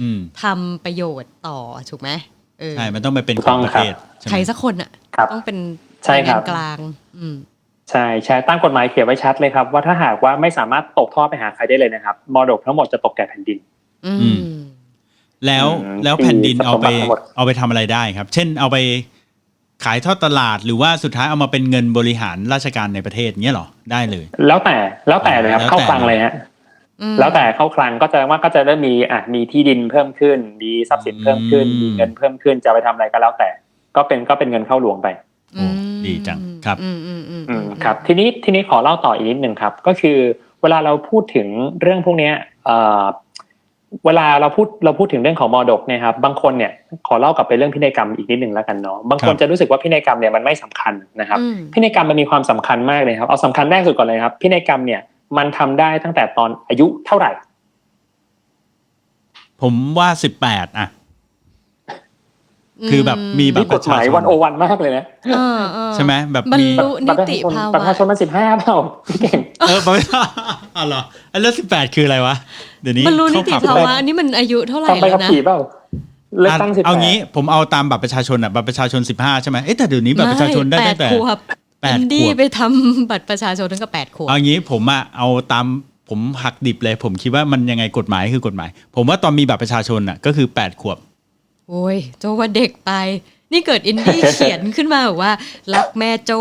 อืมทำประโยชน์ต่อถูกไหมเออใช่ มันต้องไปเป็นถูกขต้อองงประเทศใช่ไหม ใครสักคนอะ ครับ ต้องเป็นใช่ครับ หน่วยงานกลาง อืม ใช่ใช่ตั้งกฎหมายเขียนไว้ชัดเลยครับ ว่าถ้าหากว่าไม่สามารถตกทอดไปหาใครได้เลยนะครับมรดกทั้งหมดจะตกแก่แผ่นดิน อือืม ม แล้วอืมแล้วแผ่นดินที่เอาไปสมบัติทั้งหมด เอาไปทำอะไรได้ครับ เช่นเอาไป ขายทอดตลาดหรือว่าสุดท้ายเอามาเป็นเงินบริหารราชการในประเทศเงี้ยเหรอได้เลย แล้วแต่แล้วแต่เลยครับแล้วแต่เข้าคลังเลยฮะอืมแล้วแต่เข้าคลังก็จะว่าก็จะเริ่มมีอะมีที่ดินเพิ่มขึ้น มีทรัพย์สินเพิ่มขึ้น มีเงินเพิ่มขึ้นจะเอาไปทำอะไรก็แล้วแต่ ก็เป็นก็เป็นเงินเข้าหลวงไปโอ้ดีจังครับอืมอืมอืมอืมครับ ทีนี้ทีนี้ขอเล่าต่ออีกนิดหนึ่งครับ ก็คือเวลาเราพูดถึงเรื่องพวกเนี้ยเอ่อ เวลาเราพูดเราพูดถึงเรื่องของมรดกเนี่ยครับบางคนเนี่ยขอเล่ากลับไปเรื่องพินัยกรรมอีกนิดหนึ่งแล้วกันเนาะบางคนครับจะรู้สึกว่าพินัยกรรมเนี่ยมันไม่สำคัญนะครับอืมพินัยกรรมมันมีความสำคัญมากเลยครับเอาสำคัญแรกสุดก่อนเลยครับ พินัยกรรมเนี่ยมันทำได้ตั้งแต่ตอนอายุเท่าไหร่ ผมว่าสิบแปดอะ คือแบบมีบัตนี่รปกระฎหชามายชวันนโอวันมากเลยนะเออเออใช่ไหมแบบบรรมีลุนิติภาบัตรประวะชาชนมันสิบห้าเปล่าพี่เก่งเออบัตรประชาอ๋อเหรอไอ้เรื่องสิบแปดคืออะไรวะเดี๋ยวนี้บรรลุนิติเข้ผับภาวะอันนี้มันอายุเท่าไหร่ทำไปแล้ขับวนะขี่เปล่าเลือกตั้งสิบเอางี้ผมเอาตามบัตรประชาชนอะบัตรประชาชนสิบห้าใช่ไหมเอ๊ะแต่เดี๋ยวนี้บัตรประชาชนได้ตั้งแต่ม่ขวบแปดอินขดี้วบไปทำบัตรประชาชนตั้งแต่แปดขวบเอางี้ผมอะเอาตามผมหักดิบเลย ผมคิดว่ามันยังไงกฎหมายคือกฎหมาย ผมว่าตอนมีบัตรประชาชนอะก็คือแปดขวบ โอ้ยโจว่าเด็กไป นี่เกิดอินดี้เขียนขึ้นมาแบบว่า รักแม่โจ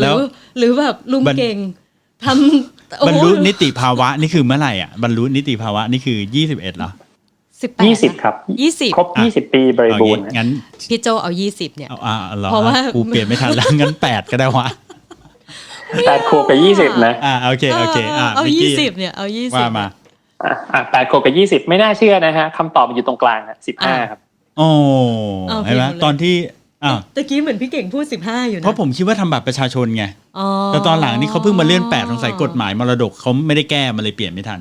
หแล้รือวหรือแบบลุงบรรเก่งทำโอ้บรรโหลุนิติภาวะนี่คือเมื่อไหร่อะบรรลุนิติภาวะนี่คือยี่สิบเอ็ดเหรอสิบแปดยี่สิบครับยี่สิบครบยี่สิบปีบริเอาบูรงี้ณ์งั้นพี่โจเอายี่สิบเนี่ยเอาอ่าเหรอเพราะว่ากูเปลี่ยนไม่ทันแล้วงั้นแปดก็ได้วะแปดขวบกับยี่สิบนะอ่าโอเคโอเคอ่าเอามิกยี่กี้สิบเนี่ยเอายี่สิบว่ามาอะอะแปดขวบกับยี่สิบไม่น่าเชื่อนะฮะคำตอบมันอยู่ตรงกลางสิบห้าครับ โอ้เอาเห็นไหมผิดหมดเลย ตอนที่อ่าตะกี้เหมือนพี่เก่งพูดสิบห้าอยู่นะเพราะผมคิดว่าทำบัตรประชาชนไง อ๋อแต่ตอนหลังนี่เขาเพิ่งมาเลื่อนแปดสงสัยกฎหมายมรดกเขาไม่ได้แก้มันเลยเปลี่ยนไม่ทัน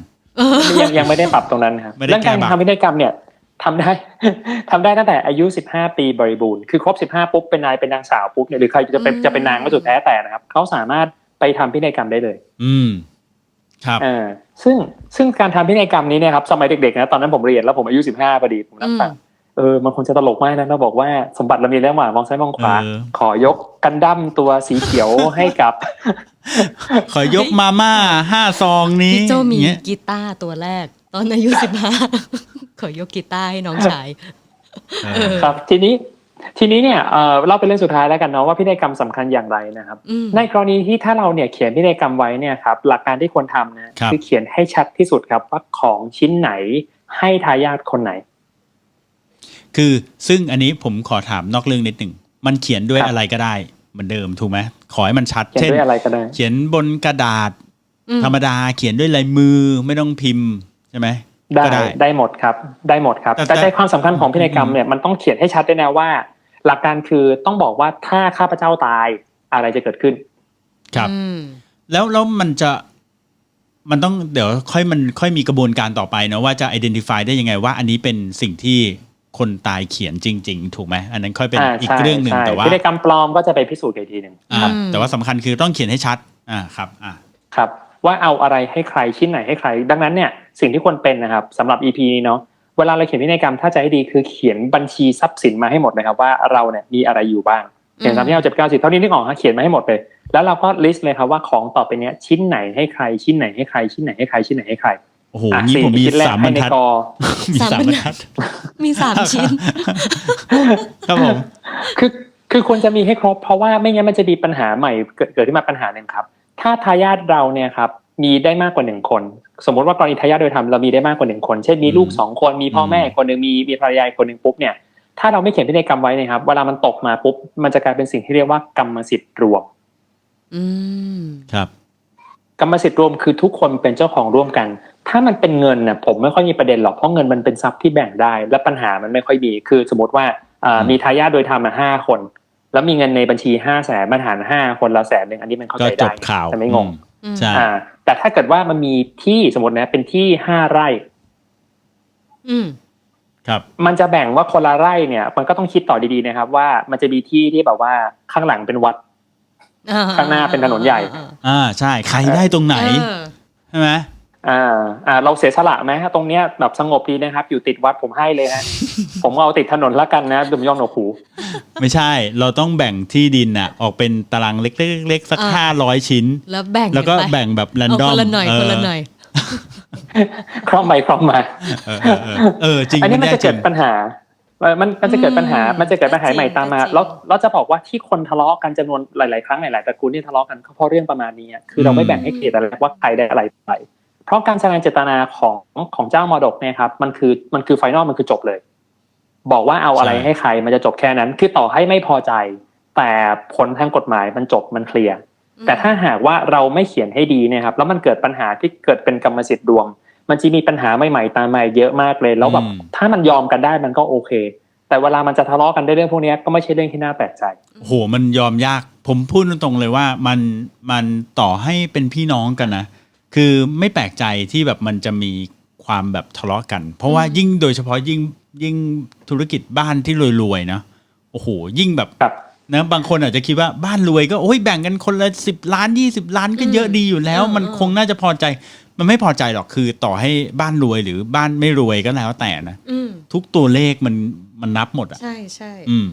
ยังยังไม่ได้ปรับตรงนั้นครับไม่ได้เรื่องการแก้บัตร ทำพินัยกรรมเนี่ยทำได้ ทำได้ตั้งแต่อายุ 15 ปีบริบูรณ์คือครบ 15 ปุ๊บเป็นนายเป็นนางสาวปุ๊บเนี่ยหรือใครจะเป็นจะเป็นนางก็สุดแท้แต่นะครับเขาสามารถไปทำพินัยกรรมได้เลยอืม ครับ เออซึ่งซึ่งการทำพินัยกรรมนี้เนี่ยครับสมัยเด็กๆนะตอนนั้นผมเรียนแล้วผมอายุ 15พอดีผมนั่งฟัง เออมันคงจะตลกมากนะเราบอกว่าสมบัติเรามีแล้วหว่ามองซ้ายมองขวาเออขอยกกันดั้มตัวสีเขียวให้กับ ขอยกมาม่าห้าซองนี้พี่โจมีอย่างเงี้ยกีตาร์ตัวแรก ตอนอายุสิบห้าขอยกกีตาร์ให้น้องชายเออครับ ทีนี้ทีนี้เนี่ยเอ่อเล่าเป็นเรื่องสุดท้ายแล้วกันเนาะว่าพินัยกรรมสำคัญอย่างไรนะครับอืมในกรณีที่ถ้าเราเนี่ยเขียนพินัยกรรมไว้เนี่ยครับหลักการที่ควรทำนะครับอเขียนให้ชัดที่สุดครับว่าของชิ้นไหนให้ทายาทคนไหน คือซึ่งอันนี้ผมขอถามนอกเรื่องนิดหนึ่ง มันเขียนด้วยครับอะไรก็ได้เหมือนเดิมถูกไหมขอให้มันชัดเขียนเช่นด้วยอะไรก็ได้เขียนบนกระดาษอืมธรรมดาเขียนด้วยลายมือไม่ต้องพิมพ์ใช่ไหมได้ก็ได้ได้หมดครับ ได้หมดครับ แต่แต่แต่ใจความสำคัญของพินัยกรรมเนี่ยมันต้องเขียนให้ชัดด้วยนะว่า หลักการคือต้องบอกว่าถ้าข้าพเจ้าตายอะไรจะเกิดขึ้น ครับอืมแล้วแล้วมันจะมันต้องเดี๋ยวค่อยมันค่อยมีกระบวนการต่อไปเนอะว่าจะ identify ได้ยังไงว่าอันนี้เป็นสิ่งที่ คนตายเขียนจริง ๆ ถูกไหมอันนั้นค่อยเป็นอ่าอีกใช่เรื่องหนึ่งใช่แต่ว่าพินัยกรรมปลอมก็จะไปพิสูจน์กันอีกทีหนึ่งอ่าแต่ว่าสำคัญคือต้องเขียนให้ชัดอ่าครับอ่าครับว่าเอาอะไรให้ใครชิ้นไหนให้ใคร ดังนั้นเนี่ยสิ่งที่ควรเป็นนะครับสำหรับ EP นี้เนาะเวลาเราเขียนพินัยกรรมถ้าจะให้ดีคือเขียนบัญชีทรัพย์สินมาให้หมดนะครับว่าเราเนี่ยมีอะไรอยู่บ้างอย่างสามที่เอาเจ็ดเก้าสิบเท่านี้นึกออกฮะเขียนมาให้หมดเลยแล้วเราก็ลิสต์เลยครับว่าของต่อไปเนี้ยชิ้นไหนให้ใครชิ้นไหนให้ใครชิ้นไหนให้ใครชิ้นไหนให้ใคร โอ้โหอะนี่ผมมีชิ้นแรกสามบรให้รในทัดกอมีสามสามบบรรรรทัทัดดมีสามชิ้น ครับผม คือคือควรจะมีให้ครบ เพราะว่าไม่งั้นมันจะมีปัญหาใหม่เกิดเกิดขึ้นมาปัญหาหนึ่งครับ ถ้าทายาทเราเนี่ยครับมีได้มากกว่าหนึ่งคน สมมติว่ากรณีทายาทโดยธรรมเรามีได้มากกว่าหนึ่งคน เช่นมีลูกอืมสองคนมีพ่อแม่อืมอีกคนหนึ่งมีมีภรรยาอีกคนหนึ่งปุ๊บเนี่ยถ้าเราไม่เขียนพินัยกรรมไว้เนะครับเวลามันตกมาปุ๊บมันจะกลายเป็นสิ่งที่เรียกว่ากรรมสิทธิ์รวม อืมครับ กรรมสิทธิ์รวมคือทุกคนเป็นเจ้าของร่วมกัน ถ้ามันเป็นเงินน่ะผมไม่ค่อยมีประเด็นหรอกเพราะเงินมันเป็นทรัพย์ที่แบ่งได้ และปัญหามันไม่ค่อยมีคือสมมติว่าอ่าอืมมีทายาทโดยธรรมมาห้าคน แล้วมีเงินในบัญชีห้าแสนมันหารห้าคนละแสนหนึ่งอันนี้มันเข้าก็ใจจได้บข่าวแต่ไม่งงอืมใช่อ่าแต่ถ้าเกิดว่ามันมีที่สมมตินะ เป็นที่ห้าไร่ อืมครับมันจะแบ่งว่าคนละไร่เนี่ย มันก็ต้องคิดต่อดีๆนะครับ ว่ามันจะมีที่ที่แบบว่าข้างหลังเป็นวัดข้างหน้าเป็นถนนใหญ่ อ่าใช่ ใครได้ตรงไหนเออใช่ไหม อ่าอ่าเราเสียสละไหมฮะตรงเนี้ยแบบสงบดีนะครับ อยู่ติดวัดผมให้เลยฮะ ผมเอาติดถนนละกันนะดุมย่อมหนวกหู ไม่ใช่ เราต้องแบ่งที่ดินน่ะออกเป็นตารางเล็กๆๆสักอ่าห้าร้อยชิ้น แล้วแบ่งแล้วก็นไปแบ่งแบบแรนเอาดอคมนละหน่อยคนละหน่อยครอบไปครอบมาเออเออเออเออจริงอันนี้มันแจะเกิดปัญหาเอ่อมันมันจะเกิดปัญหาอืมมันจะเกิดปัญหาใหม่ตามมาก็จริงแล้วเราจะบอกว่าที่คนทะเลาะกันจำนวนหลาย ๆ ครั้งหลาย ๆ ตระกูลที่ทะเลาะกันก็เพราะเรื่องประมาณนี้อะคือเราไม่แบ่งให้เขตอะไรว่าใครได้อะไรไป เพราะการแสดงเจตนาของของเจ้ามรดกเนี่ยครับมันคือมันคือไฟนอลมันคือจบเลย บอกว่าเอาอะไรใช่ให้ใครมันจะจบแค่นั้น คือต่อให้ไม่พอใจ แต่ผลทางกฎหมายมันจบมันเคลียร์แต่ถ้าหากว่าเราไม่เขียนให้ดีเนยครับแล้วมันเกิดปัญหาที่เกิดเป็นกรรมสิทธิ์รวม มันจะมีปัญหาใหม่ๆตามมาเยอะมากเลย แล้วแบบอืมถ้ามันยอมกันได้มันก็โอเค แต่เวลามันจะทะเลาะกันด้วยเรื่องพวกเนี้ยก็ไม่ใช่เรื่องที่น่าแปลกใจโหมันยอมยาก ผมพูดตรงๆเลยว่ามันมันต่อให้เป็นพี่น้องกันนะ คือไม่แปลกใจที่แบบมันจะมีความแบบทะเลาะกัน เพราะว่ายิ่งโดยเฉพาะยิ่งยิ่งธุรกิจบ้านที่รวยๆนะโอ้โหยิ่งแบบครับ นะบางคนอาจจะคิดว่าบ้านรวยก็โอ้ยแบ่งกันคนละสิบล้านยี่สิบล้านก็เยอะดีอยู่แล้วอืมมันคงน่าจะพอใจ มันไม่พอใจหรอกคือต่อให้บ้านรวยหรือบ้านไม่รวยก็แล้วแต่นะอืมทุกตัวเลขมันมันนับหมดอะ ใช่ใช่ อืม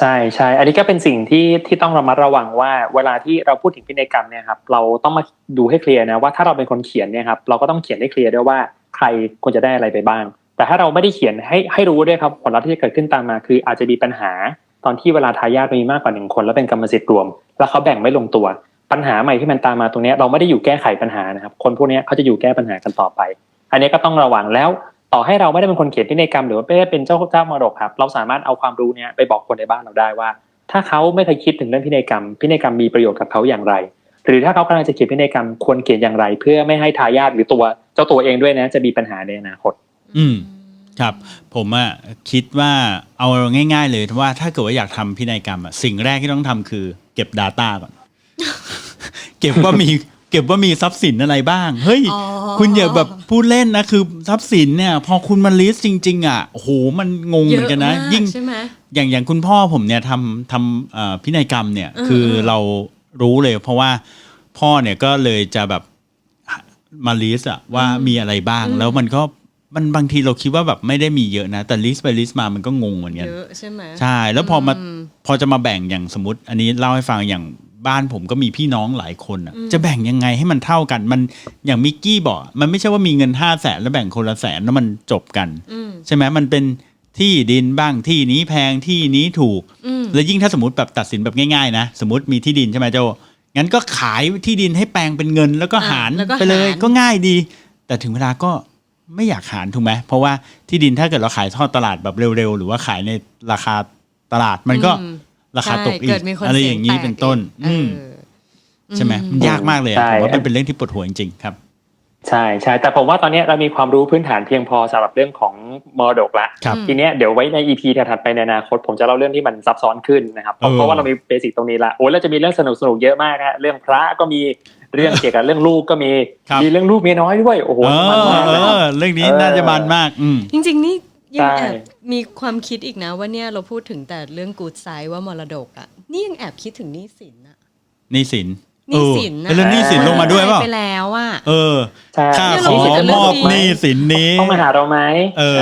ใช่ใช่อันนี้ก็เป็นสิ่งที่ที่ต้องระมัดระวังว่า เวลาที่เราพูดถึงพินัยกรรมเนี่ยครับเราต้องมาดูให้เคลียร์นะว่าถ้าเราเป็นคนเขียนเนี่ยครับเราก็ต้องเขียนให้เคลียร์ด้วยว่าใครควรจะได้อะไรไปบ้าง แต่ถ้าเราไม่ได้เขียนให้ให้รู้ด้วยครับผลลัพธ์ที่จะเกิดขึ้นตามมา คืออาจจะมีปัญหาตอนที่เวลาทายาทมีมากกว่าหนึ่งคน แล้วเป็นกรรมสิทธิ์รวม แล้วเขาแบ่งไม่ลงตัว ปัญหาใหม่ที่มันตามมาตรงนี้เราไม่ได้อยู่แก้ไขปัญหานะครับคนพวกนี้เขาจะอยู่แก้ปัญหากันต่อไป อันนี้ก็ต้องระวังแล้ว ต่อให้เราไม่ได้เป็นคนเขียนพินัยกรรมหรือว่าไม่ได้เป็นเจ้าเจ้ามรดกครับ เราสามารถเอาความรู้เนี้ยไปบอกคนในบ้านเราได้ว่า ถ้าเขาไม่เคยคิดถึงเรื่องพินัยกรรม พินัยกรรมมีประโยชน์กับเขาอย่างไร หรือถ้าเขากำลังจะเขียนพินัยกรรมควรเขียนอย่างไร เพื่อไม่ให้ทายาทหรือตัวเจ้าตัวเองด้วยนะจะมีปัญหาในอนาคต อืมครับผมอะคิดว่าเอาง่าย ๆ เลยว่าถ้าเกิดว่าอยากทำพินัยกรรมอะสิ่งแรกที่ต้องทำคือ เก็บ Data ก่อน เก็บว่ามี เก็บว่ามีทรัพย์สินอะไรบ้าง เฮ้ย อ๋อ คุณอย่าแบบพูดเล่นนะคือทรัพย์สินเนี่ยพอคุณมาลิสต์จริง ๆ อะโอ้โหมันงงเหมือนกันนะเยอะมากยิ่ง ใช่ไหม อย่างอย่างคุณพ่อผมเนี่ยทำทำเอ่อพินัยกรรมเนี่ย อืมคืออืมเรารู้เลย เพราะว่าพ่อเนี่ยก็เลยจะแบบมาลิสต์อะว่ามีอะไรบ้างแล้วมันก็มันบางทีเราคิดว่าแบบไม่ได้มีเยอะนะ แต่ลิสต์ไปลิสต์มามันก็งงเหมือนกัน เยอะใช่ไหม ใช่แล้วพอมาอืม พอจะมาแบ่งอย่างสมมติ อันนี้เล่าให้ฟังอย่าง บ้านผมก็มีพี่น้องหลายคนอะอืมจะแบ่งยังไงให้มันเท่ากัน มันอย่างมิกกี้บอกมันไม่ใช่ว่ามีเงินห้าแสนแล้วแบ่งคนละแสนแล้วมันจบกันอืมใช่ไหมมันเป็นที่ดินบ้างที่นี้แพงที่นี้ถูกอืมแล้วยิ่งถ้าสมมติแบบตัดสินแบบง่ายๆนะ สมมติมีที่ดินใช่ไหมโจงั้นก็ขายที่ดินให้แปลงเป็นเงินแล้วก็อ่าหารแล้วก็ไปเลยหารก็ง่ายดี แต่ถึงเวลาก็ไม่อยากหารถูกไหมเพราะว่าที่ดินถ้าเกิดเราขายทอดตลาดแบบเร็วๆ หรือว่าขายในราคาตลาดมันก็อืม ราคาตกอีใช่กเดมีคนอะไรสีอย่างนี้แตกเป็นต้นอีกอืมเออใช่ไหมมันยากมากเลยอะใช่ผมว่ามันเป็นเรื่องที่ปวดหัวจริงๆครับใช่ใช่แต่ผมว่าตอนนี้เรามีความรู้พื้นฐานเพียงพอสำหรับเรื่องของมรดกละครับทีเนี้ยเดี๋ยวไว้ใน EP ถัดไปในอนาคตผมจะเล่าเรื่องที่มันซับซ้อนขึ้นนะครับเพราะเออเพราะว่าเรามีเบสิกตรงนี้ละโอ้ยเราจะมีเรื่องสนุกสนุกๆเยอะมากฮะเรื่องพระก็มีเรื่องเกี่ยวกับเรื่องลูกก็มีครับมีเรื่องลูกเมียน้อยด้วยโอ้โหเอมันมากอเลยเออเรื่องนี้น่าจะมันมากอืมจริง ๆ นี่ ยังใช่แอบมีความคิดอีกนะว่าเนี่ยเราพูดถึงแต่เรื่องกูดไซด์ว่ามรดกอะนี่ยังแอบคิดถึงหนี้สินอะหนี่สินหนี้สินเออแล้วหนี่สินลงมาด้วยเปล่าไปแล้วอะเออใช่ค่าเนี่ยขเราอพูดถึงเรื่มองอบนี้หนี้สินนี้ต้องมาหาเราไหมเออ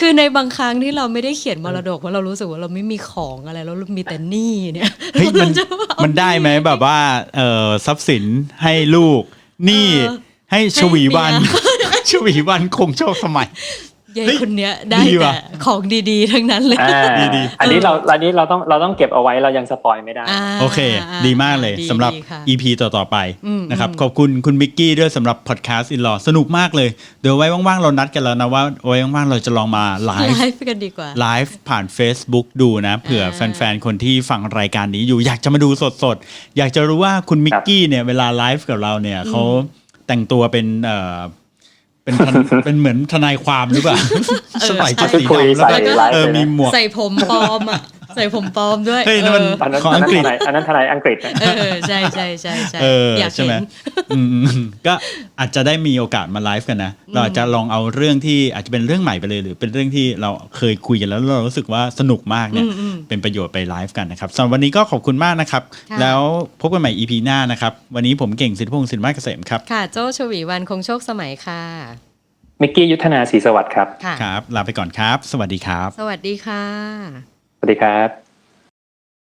คือในบางครั้งที่เราไม่ได้เขียนมรดกเพราะเรารู้สึกว่าเราไม่มีของอะไรแล้วเรามีแต่หนี้เนี่ยเฮ้ยมันมันได้ไหมแบบว่าเออทรัพย์สินให้ลูกหนี้เออให้ชวีวันให้เมีชวีวันคงโชคสมัย ยายเฮ้ยคนเนี้ยได้ดีว่ะ แต่ของดีๆ ทั้งนั้นเลย อ่าดีอันนี้เราอันนี้เราต้องเราต้องเก็บเอาไว้เรายังสปอยไม่ได้าโอเค ดีมากเลยดีสำหรับ ดีค่ะ EP ต่อ ๆ ไปอืมนะครับ อืม ขอบคุณคุณมิกกี้ด้วยสำหรับพอดแคสต์อินลอสนุกมากเลย เดี๋ยวไว้ว่าง ๆ เรานัดกันแล้วนะว่าไว้ว่าง ๆ เราจะลองมาไลไลฟ์ฟ์กันดีกว่า ไลฟ์ผ่าน Facebook ดูนะ เผื่ออ่าแฟน ๆ คนที่ฟังรายการนี้อยู่อยากจะมาดูสด ๆ อยากจะรู้ว่าคุณมิกกี้เนี่ย เวลาไลฟ์กับเราเนี่ยเขาแต่งตัวเป็นเอ่อ เป็นทนเป็นเหมือนทนายความหรือเปล่าสบายจะสีคุยดำแล้วใส่ก็ไลฟ์เออเลยนะมีหมวก ใส่ผมปลอมอะ ใส่ผมปลอมด้วยเฮ้ยนั่นมันเอออันนั้นของอันอันั้งนกฤษทนายอันนั้นทนายอังกฤษนะ เออใช่ใช่ใช่ใช่เอออยากใช่ไหมเห็น อืมอืมก็อาจจะได้มีโอกาสมาไลฟ์กันนะ เราอาจจะลองเอาเรื่องที่อาจจะเป็นเรื่องใหม่ไปเลย หรือเป็นเรื่องที่เราเคยคุยกันแล้วเรารู้สึกว่าสนุกมากเนี่ยอืมอืมเป็นประโยชน์ไปไลฟ์กันนะครับสำหรับวันนี้ก็ขอบคุณมากนะครับ ค่ะ แล้วพบกันใหม่ EP หน้านะครับ วันนี้ผมเก่งสิทธิพงศ์สินมาเกษมครับค่ะ โจ้ชวีวันคงโชคสมัยค่ะ มิกกี้ยุทธนาศรีสวัสดิ์ครับ ค่ะ ครับ ลาไปก่อนครับ สวัสดีครับ สวัสดีค่ะ สวัสดีครับ